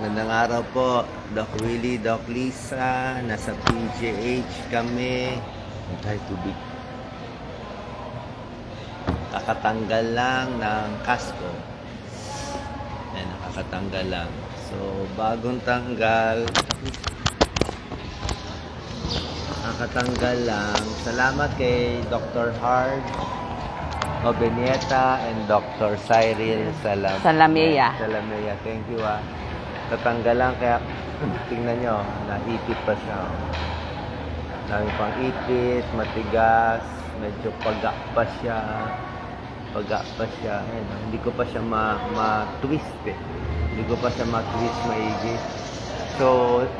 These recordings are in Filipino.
Magandang araw po, Doc Willie, Doc Lisa. Nasa PGH kami. Tayo tubig. Kakatanggal lang ng kasko. Ayan, nakakatanggal lang. So, bagong tanggal. Nakakatanggal lang. Salamat kay Dr. Hard. Obenieta and Dr. Cyril Salam Salamea. Salamea. Thank you ah. Tatanggal lang kaya tingnan nyo, naipit pa siya. Dami pang ipit, matigas, medyo paga pa siya. Paga pa siya. Ayan, oh. hindi ko pa siya ma- ma-twist eh. Hindi ko pa siya ma-twist maigi. So,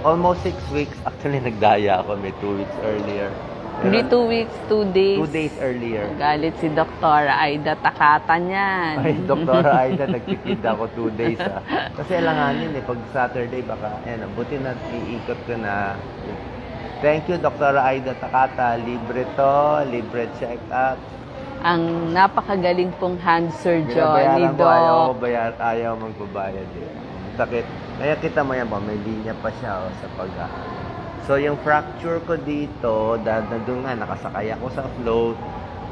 almost six weeks. Actually, nagdaya ako may two weeks earlier. Hindi two weeks, two days. Two days earlier. Galit si Dr. Aida Takatan yan. Ay, Dr. Aida, nagtipid ako two days ah. Kasi alanganin eh, pag Saturday baka, ayan, buti na iikot ko na. Thank you, Dr. Aida Takata. Libre to, libre check-up. Ang napakagaling pong hand surgeon ni Binabayaran ko, ayaw ko Doc. bayar, ayaw magbabayad eh. Sakit. Kaya kita mo yan ba, may linya pa siya oh, sa pag So, yung fracture ko dito, dahil nandun nga, nakasakay ako sa float,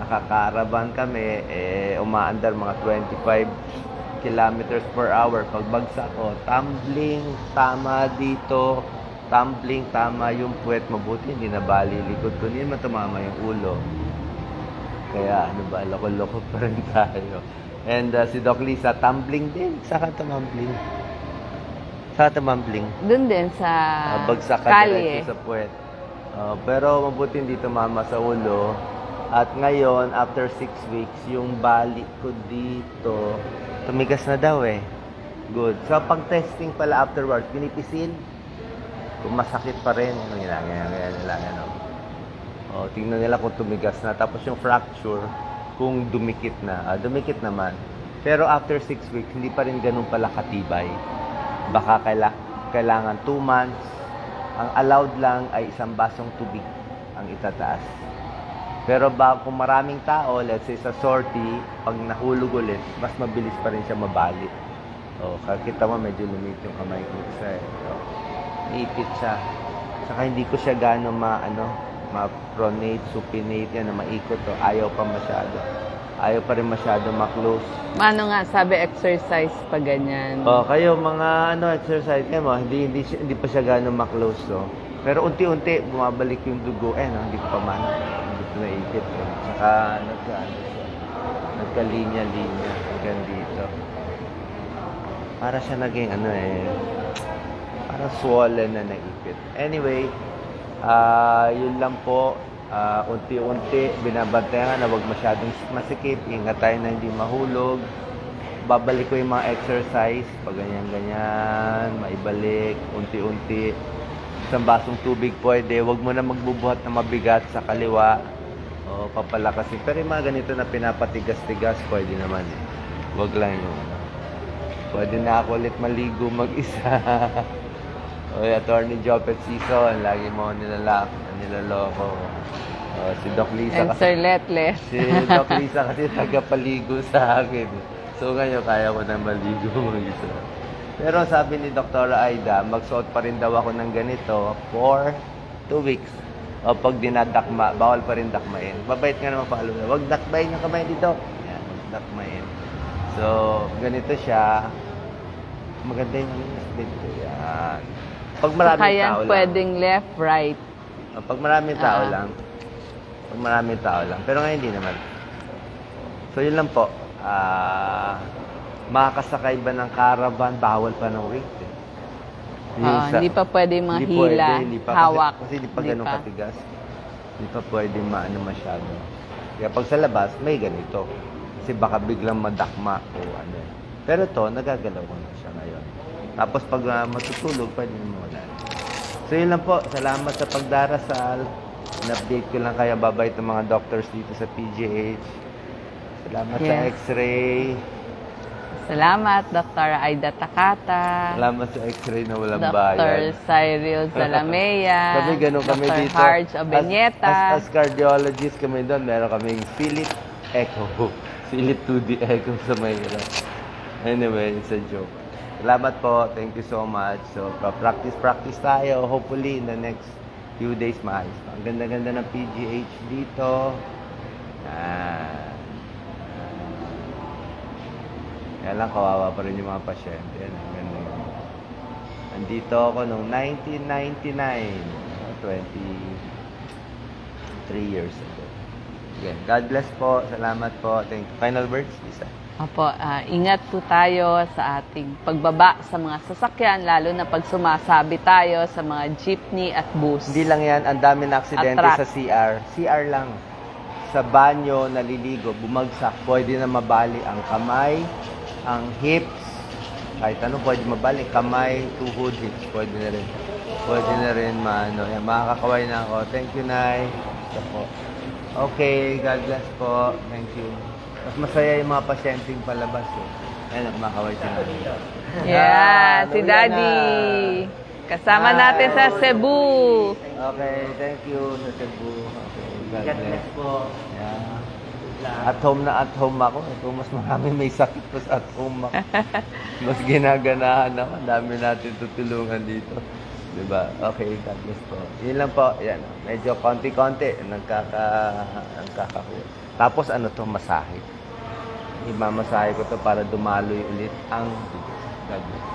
nakakaraban kami, eh, umaandar mga 25 kilometers per hour. Pagbagsak ko, tumbling, tama dito, tumbling, tama yung puwet, mabuti, hindi nabali likod ko, hindi naman yung ulo. Kaya ano ba, loko-loko pa rin tayo. And uh, si Doc Lisa, tumbling din. Saka tumbling. Saka tumbling. Doon din sa Uh, bagsak ka kalye. diretso sa puwet. Uh, pero mabuti hindi tumama sa ulo. At ngayon, after six weeks, yung balik ko dito, tumigas na daw eh. Good. So, pag testing pala afterwards, pinipisil. Kung masakit pa rin, ano yun lang, yan, yan, yan, yan, oh. Oh, tingnan nila kung tumigas na. Tapos yung fracture, kung dumikit na. Ah, dumikit naman. Pero after six weeks, hindi pa rin ganun pala katibay. Baka kaila, kailangan two months. Ang allowed lang ay isang basong tubig ang itataas. Pero ba kung maraming tao, let's say sa sortie, pag nahulog ulit, mas mabilis pa rin siya mabalik. Oh, kakita mo medyo lumit yung kamay ko isa eh. Oh, ipit siya. Saka hindi ko siya gaano ma ano, ma-pronate, supinate yan na maikot to. Ayaw pa masyado. Ayaw pa rin masyado ma-close. Ano nga, sabi exercise pa ganyan. Oh, kayo mga ano exercise kayo mo, hindi hindi siya- hindi pa siya gaano ma-close to. Pero unti-unti bumabalik yung dugo eh, no? hindi ko pa man. Hindi ko naipit. Eh. Saka nagka ano siya. Nagka-linya-linya hanggang dito. Para siya naging ano eh, parang swollen na naipit. Anyway, ah yun lang po. Ah, unti-unti, binabantayan na wag masyadong masikip. Ingat tayo na hindi mahulog. Babalik ko yung mga exercise. Pag ganyan-ganyan, maibalik, unti-unti. Isang basong tubig pwede. Wag mo na magbubuhat na mabigat sa kaliwa. O papalakasin. Pero yung mga ganito na pinapatigas-tigas, pwede naman eh. Wag lang yung ano. Pwede na ako ulit maligo mag-isa. Oy, Attorney Jopet Season, lagi mo nilalak, nilaloko. Oh, si Doc Lisa And kasi, Sir Letle. si Doc Lisa kasi tagapaligo sa akin. So ngayon kaya ko na maligo mag-isa. Pero sabi ni Dr. Aida, magsuot pa rin daw ako ng ganito for two weeks. O pag dinadakma, bawal pa rin dakmain. Babait nga naman palo. Huwag dakmain yung kamay dito. Yan, huwag dakmain. So, ganito siya. Maganda yung dito. Yan. Pag maraming Kaya tao lang. pwedeng left, right. Ah, Pag maraming tao Ah. lang. Pag maraming tao lang. Pero ngayon hindi naman. So yun lang po. Ah, makakasakay ba ng caravan? Bawal pa ng weight eh. Yung Ah, sa- hindi pa pwede mga hindi hila, pwede, hindi pa, hawak. Kasi, kasi hindi pa ganun katigas. Hindi pa pwede maano masyado. Kaya pag sa labas, may ganito. Kasi baka biglang madakma o ano. eh. Pero to, nagagalaw ko na siya ngayon. Tapos pag ah, matutulog, pwede mo wala. So yun lang po. Salamat sa pagdarasal. In-update ko lang kaya babait ng mga doctors dito sa PGH. Salamat sa Yes. x-ray. Salamat, Dr. Aida Takata. Salamat sa x-ray na walang Dr. bayad. Cyril Salamea. Kami ganun kami Dr. dito. Harj As, Obenieta. as, as cardiologist kami doon, meron kaming Philip Echo. Philip 2D Echo sa Mayra. Anyway, it's a joke. Salamat po. Thank you so much. So, practice practice tayo. Hopefully, in the next few days, maayos pa. Ang ganda-ganda ng PGH dito. Yan. Kaya lang, kawawa pa rin yung mga pasyente. Yan, ang ganda yun. Nandito ako noong 1999. ah, 23 years ago. Again, God bless po. Salamat po. Thank you. Final words, Lisa? Opo, ah, ingat po tayo sa ating pagbaba sa mga sasakyan, lalo na pag sumasabi tayo sa mga jeepney at bus. Hindi lang yan, ang dami na aksidente sa CR. CR lang. Sa banyo, naliligo, bumagsak, pwede na mabali ang kamay, ang hips, kahit ano pwede mabali, kamay, tuhod, hips, pwede na rin. Pwede na rin, maano. Yan, makakakaway na ako. Thank you, Nay. Okay, God bless po. Thank you. Mas masaya yung mga pasyenteng palabas. Eh. Yan, kumakaway si Nay. Yeah, Yan, si Daddy. na. Kasama Hi. natin sa Cebu. Okay, thank you sa Cebu. Okay, God God bless. po. Yeah. At home na at home ako. Ito mas marami may sakit pa sa at home ako. mas ginaganahan ako. Ang dami natin tutulungan dito. Diba? Okay, God bless po. Yun lang po. Yan. Medyo konti-konti. Nagkaka... Nagkakakuha. Tapos ano to masahe. Imamasahe ko to para dumaloy ulit ang bless.